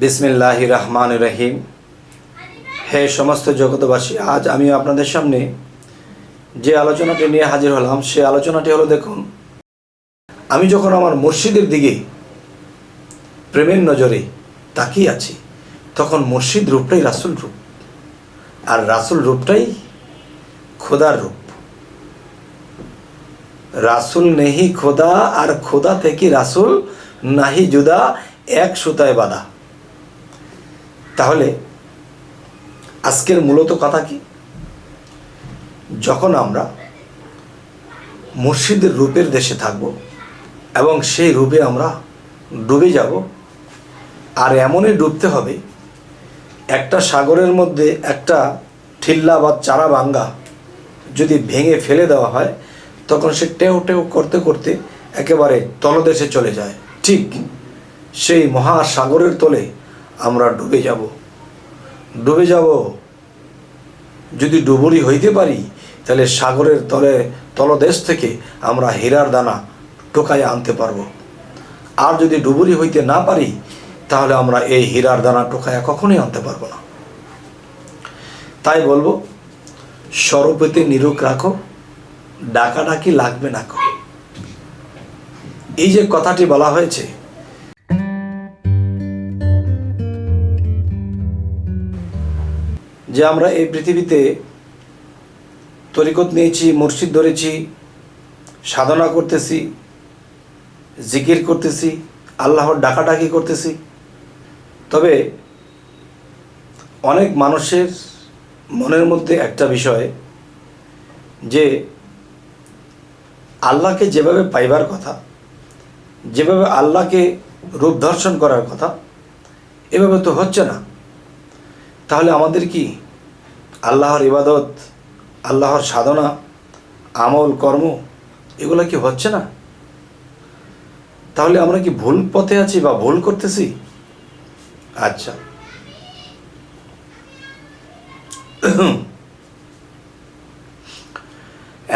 বিসমিল্লাহ রহমান রহিম হে সমস্ত জগতবাসী আজ আমি আপনাদের সামনে যে আলোচনাটি নিয়ে হাজির হলাম, সে আলোচনাটি হলো, দেখুন, আমি যখন আমার মুর্শিদের দিকে প্রেমের নজরে তাকিয়ে আছি, তখন মুর্শিদ রূপটাই রাসুল রূপ। আর রাসুল রূপটাই খোদার রূপ। রাসুল নেহি খোদা, আর খোদা থেকে রাসুল নাহি জুদা, এক সুতায় বাঁধা। তাহলে আজকের মূলত কথা কি? যখন আমরা মুর্শিদের রূপের দেশে থাকব এবং সেই রূপে আমরা ডুবে যাব, আর এমনই ডুবতে হবে, একটা সাগরের মধ্যে একটা ঠিল্লা বা চারা ভাঙ্গা যদি ভেঙে ফেলে দেওয়া হয়, তখন সে টেউ টেউ করতে করতে একেবারে তলদেশে চলে যায়। ঠিক সেই মহাসাগরের তলে আমরা ডুবে যাব। ডুবে যাব যদি ডুবুরি হইতে পারি, তাহলে সাগরের তলে, তলদেশ থেকে আমরা হীরার দানা টোকায় আনতে পারব। আর যদি ডুবুরি হইতে না পারি, তাহলে আমরা এই হীরার দানা টোকায় কখনোই আনতে পারব না। তাই বলব, স্বরূপেতে নিরুক রাখো, ডাকাডাকি লাগবে না এই যে কথাটি বলা হয়েছে যে আমরা এই পৃথিবীতে তরিকত নিয়েছি মসজিদ ধরেছি, সাধনা করতেছি, জিকির করতেছি, আল্লাহর ডাকাডাকি করতেছি। তবে অনেক মানুষের মনের মধ্যে একটা বিষয় যে আল্লাহকে যেভাবে পাইবার কথা, যেভাবে আল্লাহকে রূপ দর্শন করার কথা, এভাবে তো হচ্ছে না। তাহলে আমাদের কি আল্লাহর ইবাদত, আল্লাহর সাধনা, আমল, কর্ম, এগুলো কি হচ্ছে না? তাহলে আমরা কি ভুল পথে আছি বা ভুল করতেছি? আচ্ছা।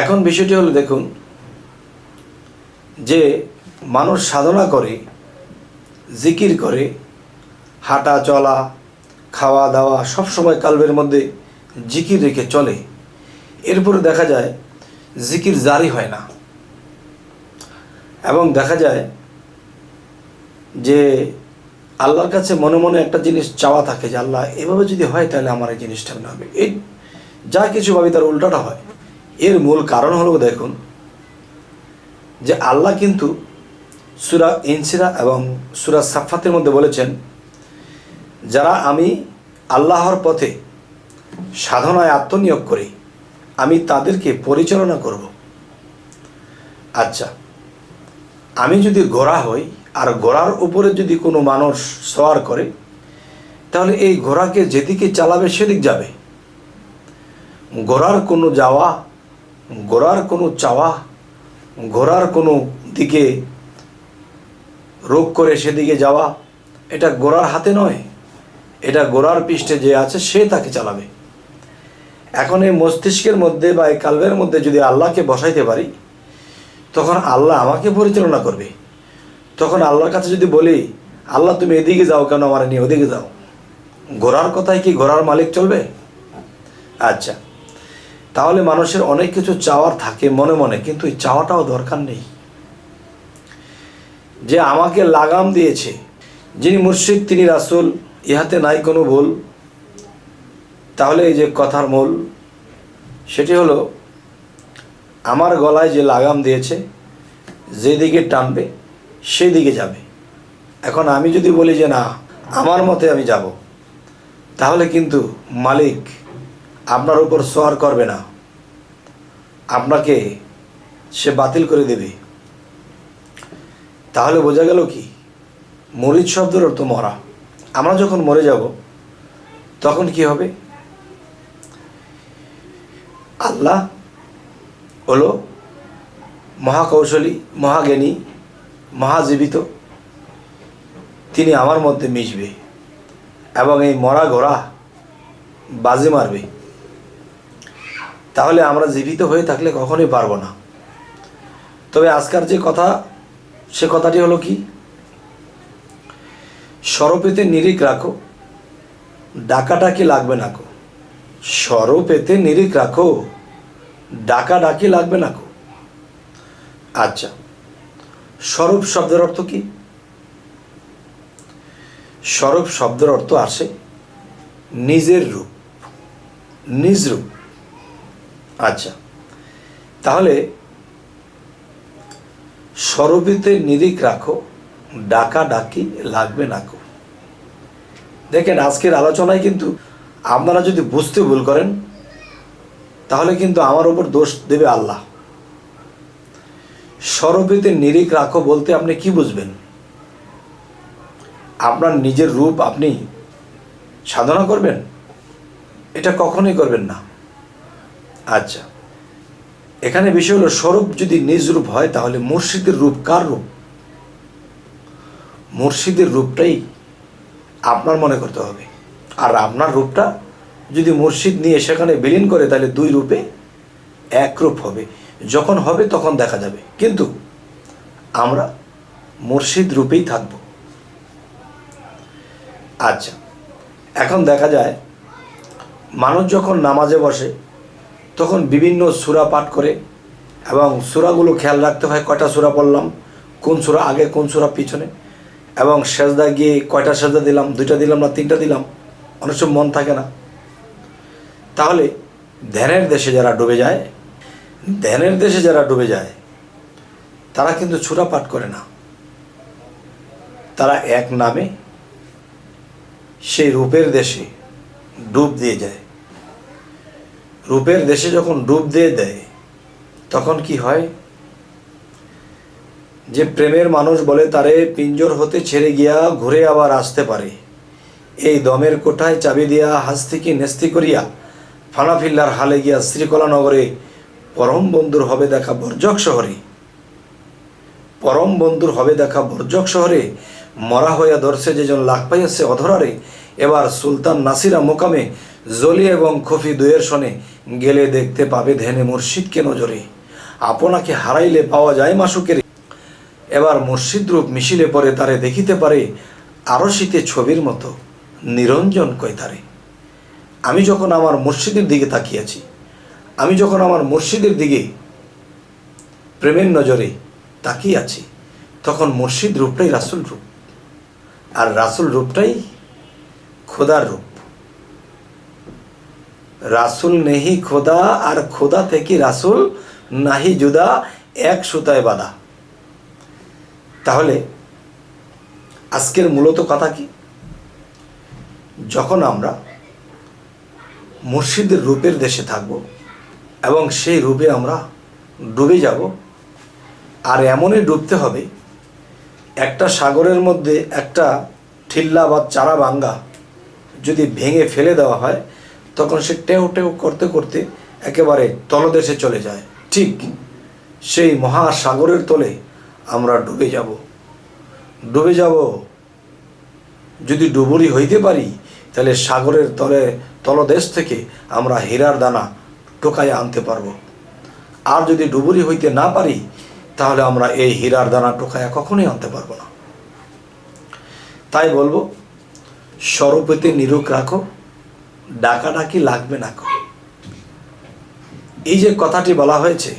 এখন বিষয়টি হলো দেখুন, যে মানুষ সাধনা করে, জিকির করে, হাঁটা চলা, খাওয়া দাওয়া সব সময় কালবের মধ্যে জিকির রেখে চলে এরপরে দেখা যায় জিকির জারি হয় না। এবং দেখা যায় যে আল্লাহর কাছে মনে মনে একটা জিনিস চাওয়া থাকে যে, আল্লাহ, এভাবে যদি হয় তাহলে আমার এই জিনিসটা মনে হবে। এই যা কিছু ভাবি তার উল্টাটা হয়। এর মূল কারণ হলো দেখুন যে, আল্লাহ কিন্তু সুরা ইনসিরা এবং সুরা সাফাতের মধ্যে বলেছেন, যারা আমি আল্লাহর পথে সাধনায় আত্মনিয়োগ করি, আমি তাদেরকে পরিচালনা করব। আচ্ছা আমি যদি ঘোড়া হই আর ঘোড়ার উপরে যদি কোনো মানুষ সওয়ার করে, তাহলে এই ঘোড়াকে যেদিকে চালাবে সেদিক যাবে। ঘোড়ার কোনো যাওয়া ঘোড়ার কোনো চাওয়া ঘোড়ার কোনো দিকে রোগ করে সেদিকে যাওয়া, এটা গোড়ার হাতে নয়, এটা গোড়ার পৃষ্ঠে যে আছে সে তাকে চালাবে। এখন এই মস্তিষ্কের মধ্যে বা এই কালবের মধ্যে যদি আল্লাহকে বসাইতে পারি, তখন আল্লাহ আমাকে পরিচালনা করবে। তখন আল্লাহর কাছে যদি বলি, আল্লাহ, তুমি এদিকে যাও কেন? আমার নিয়ে ওদিকে যাও। ঘোড়ার কথায় কি ঘোড়ার মালিক চলবে? আচ্ছা। তাহলে মানুষের অনেক কিছু চাওয়ার থাকে মনে মনে, কিন্তু এই চাওয়াটাও দরকার নেই। যে আমাকে লাগাম দিয়েছে, যিনি মুর্শিদ তিনি রাসুল, ইহাতে নাই কোনো ভুল। তাহলে এই যে কথার মূল, সেটি হলো, আমার গলায় যে লাগাম দিয়েছে, যেদিকে টানবে সেই দিকে যাবে। এখন আমি যদি বলি যে না, আমার মতে আমি যাব, তাহলে কিন্তু মালিক আপনার উপর সোয়ার করবে না। আপনাকে সে বাতিল করে দেবে। তাহলে বোঝা গেল কি? মরিচ শব্দের অর্থ মরা। আমরা যখন মরে যাব, তখন কি হবে? আল্লাহ হলো মহাকৌশলী, মহাজ্ঞানী, মহাজীবিত। তিনি আমার মধ্যে মিশবে এবং এই মরা ঘোড়া বাজে মারবে। তাহলে আমরা জীবিত হয়ে থাকলে কখনোই পারব না। তবে আজকার যে কথা, সে কথাটি হলো কি? সরপেতে নিরিখ রাখো ডাকাটা কি লাগবে না কো সরপেতে নিরিখ রাখো। ডাকাডাকি লাগবে না আচ্ছা স্বরূপ শব্দের অর্থ কি? স্বরূপ শব্দের অর্থ আসে নিজের রূপ, নিজ রূপ। আচ্ছা তাহলে স্বরূপিতে নিরিখ রাখো ডাকা ডাকি লাগবে নাকো দেখেন, আজকের আলোচনায় কিন্তু আপনারা যদি বুঝতে ভুল করেন, তাহলে কিন্তু আমার ওপর দোষ দেবে আল্লাহ। স্বরূপিতে নিরিখ রাখো বলতে আপনি কি বুঝবেন? আপনার নিজের রূপ আপনি সাধনা করবেন? এটা কখনোই করবেন না। আচ্ছা এখানে বিষয় হলো স্বরূপ যদি নিজ রূপ হয়, তাহলে মুর্শিদের রূপ কার রূপ? মুর্শিদের রূপটাই আপনার মনে করতে হবে। আর আপনার রূপটা যদি মুর্শিদ নিয়ে সেখানে বিলীন করে, তাহলে দুই রূপে এক রূপ হবে। যখন হবে তখন দেখা যাবে। কিন্তু আমরা মুর্শিদ রূপেই থাকব। আচ্ছা এখন দেখা যায়, মানুষ যখন নামাজে বসে, তখন বিভিন্ন সুরা পাঠ করে এবং সুরাগুলো খেয়াল রাখতে হয়, কয়টা সুরা পড়লাম, কোন সুরা আগে, কোন সুরা পিছনে। এবং সেজদা গিয়ে কয়টা সেজদা দিলাম, দুইটা দিলাম না তিনটা দিলাম অনেক সময় মন থাকে না। তাহলে ধ্যানের দেশে যারা ডুবে যায়, ধ্যানের দেশে যারা ডুবে যায়, তারা কিন্তু সুরা পাঠ করে না। তারা এক নামে সেই রূপের দেশে ডুব দিয়ে যায়। রূপের দেশে যখন ডুব দিয়ে দেয়, তখন কি হয়? যে প্রেমের মানুষ বলে, তারে পিঞ্জর হতে ছেড়ে গিয়া ঘুরে আবার আসতে পারে। এই দমের কোঠায় চাবি দিয়া হাস্তিকে নেস্তি করিয়া ফানাফিল্লার হালে গিয়া শ্রীকলা নগরে পরম বন্ধুর হবে দেখা বর্জক শহরে। পরম বন্ধুর হবে দেখা বর্জক শহরে মরা হইয়া ধরছে যেজন লাখ পাইয়াছে অধরারে, এবার সুলতান নাসিরা মোকামে জলি এবং খফি দুয়ের সনে গেলে দেখতে পাবে ধ্যানে মুর্শিদকে নজরে। আপনাকে হারাইলে পাওয়া যায় মাসুকের। এবার মুর্শিদ রূপ মিশিলে পরে তারে দেখিতে পারে আরও শীতে ছবির মতো। নিরঞ্জন কয় তারে? আমি যখন আমার মসজিদের দিকে তাকিয়েছি, আমি যখন আমার মসজিদের দিকে প্রেমের নজরে তাকিয়ে আছি তখন মসজিদ রূপটাই রাসুল রূপ। আর রাসুল রূপটাই খোদার রূপ। রাসুল নেহি খোদা আর খোদা থেকে রাসুল নাহি জুদা এক সুতায় বাঁধা। তাহলে আজকের মূলত কথা কি? যখন আমরা মুর্শিদের রূপের দেশে থাকব এবং সেই রূপে আমরা ডুবে যাব, আর এমনই ডুবতে হবে, একটা সাগরের মধ্যে একটা ঠিল্লা বা চারা ভাঙ্গা যদি ভেঙে ফেলে দেওয়া হয়, তখন সে টেউ টেউ করতে করতে একেবারে তলদেশে চলে যায়। ঠিক সেই মহাসাগরের তলে আমরা ডুবে যাব। ডুবে যাব যদি ডুবুরি হইতে পারি তাহলে সাগরের তলে, তলদেশ থেকে আমরা হীরার দানা টোকায় আনতে পারব। আর যদি ডুবুরি হইতে না পারি, তাহলে আমরা এই হীরার দানা টোকায়া কখনোই আনতে পারব না। তাই বলব স্বরূপেতে নিরুক রাখো, ডাকাডাকি লাগবে না এই যে কথাটি বলা হয়েছে,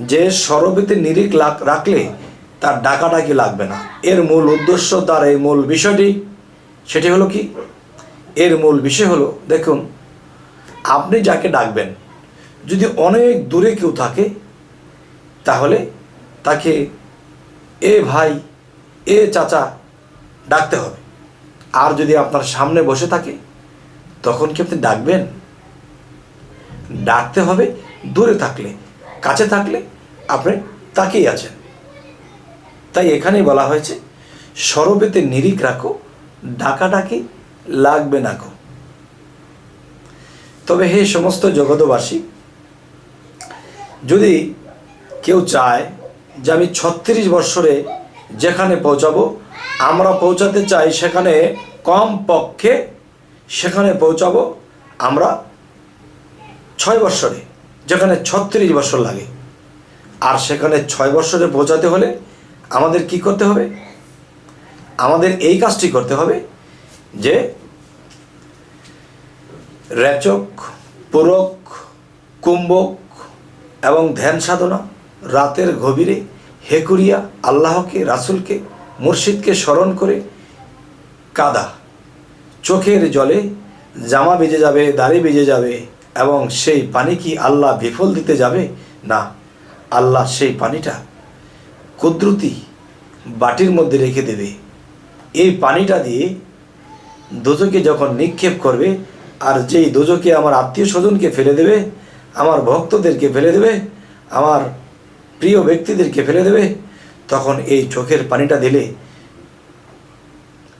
যে স্বরূপেতে লাগ- রাখলে তার ডাকাডাকি লাগবে না। এর মূল উদ্দেশ্য, তার এই মূল বিষয়টি, সেটি হলো কি? এর মূল বিষয় হলো, দেখুন, আপনি যাকে ডাকবেন, যদি অনেক দূরে কেউ থাকে, তাহলে তাকে এ ভাই, এ চাচা ডাকতে হবে। আর যদি আপনার সামনে বসে থাকে, তখন কি আপনি ডাকবেন? ডাকতে হবে দূরে থাকলে, কাছে থাকলে আপনি তাকেই আছেন। তাই এখানেই বলা হয়েছে, সরবেতে নিরিখ রাখো, ডাকাডাকি লাগবে না কো তবে হে সমস্ত জগতবাসী যদি কেউ চায় যে আমি ছত্রিশ বৎসরে যেখানে পৌঁছাবো, আমরা পৌঁছাতে চাই সেখানে কম পক্ষে সেখানে পৌঁছাবো আমরা ছয় বৎসরে, যেখানে ছত্রিশ বছর লাগে। আর সেখানে ছয় বৎসরে পৌঁছাতে হলে আমাদের কি করতে হবে? আমাদের এই কাজটি করতে হবে যে রেচক পুরক, কুম্ভক এবং ধ্যান সাধনা রাতের গভীরে হেকুরিয়া আল্লাহকে, রাসুলকে, মুর্শিদকে স্মরণ করে কাদা। চোখের জলে জামা ভিজে যাবে, দাড়ি ভিজে যাবে এবং সেই পানি কি আল্লাহ বিফল দিতে যাবে? না, আল্লাহ সেই পানিটা কুদরতি বাটির মধ্যে রেখে দেবে। এই পানিটা দিয়ে দোজকে যখন নিক্ষেপ করবে আর যেই দোজকে আমার আত্মীয় স্বজনকে ফেলে দেবে, আমার ভক্তদেরকে ফেলে দেবে, আমার প্রিয় ব্যক্তিদেরকে ফেলে দেবে, তখন এই চোখের পানিটা দিলে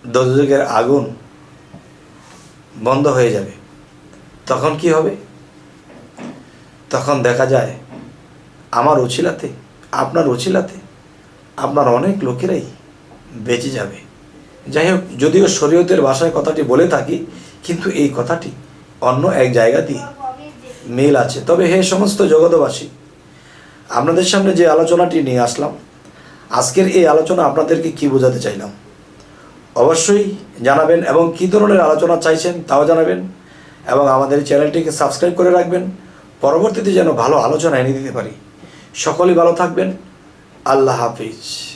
দোজকের আগুন বন্ধ হয়ে যাবে। তখন কি হবে? তখন দেখা যায়, আমার উচিলাতে আপনার উচিলাতে আপনার অনেক লোকেরাই বেঁচে যাবে। যাই হোক, যদিও শরীয়তের ভাষায় কথাটি বলে থাকি কিন্তু এই কথাটি অন্য এক জায়গাতেই মিল আছে। তবে হে সমস্ত জগতবাসী আপনাদের সামনে যে আলোচনাটি নিয়ে আসলাম, আজকের এই আলোচনা আপনাদেরকে কি বোঝাতে চাইলাম? অবশ্যই জানাবেন এবং কী ধরনের আলোচনা চাইছেন তাও জানাবেন এবং আমাদের চ্যানেলটিকে সাবস্ক্রাইব করে রাখবেন। পরবর্তীতে যেন ভালো আলোচনা এনে দিতে পারি। সকলেই ভালো থাকবেন। আল্লাহ হাফিজ।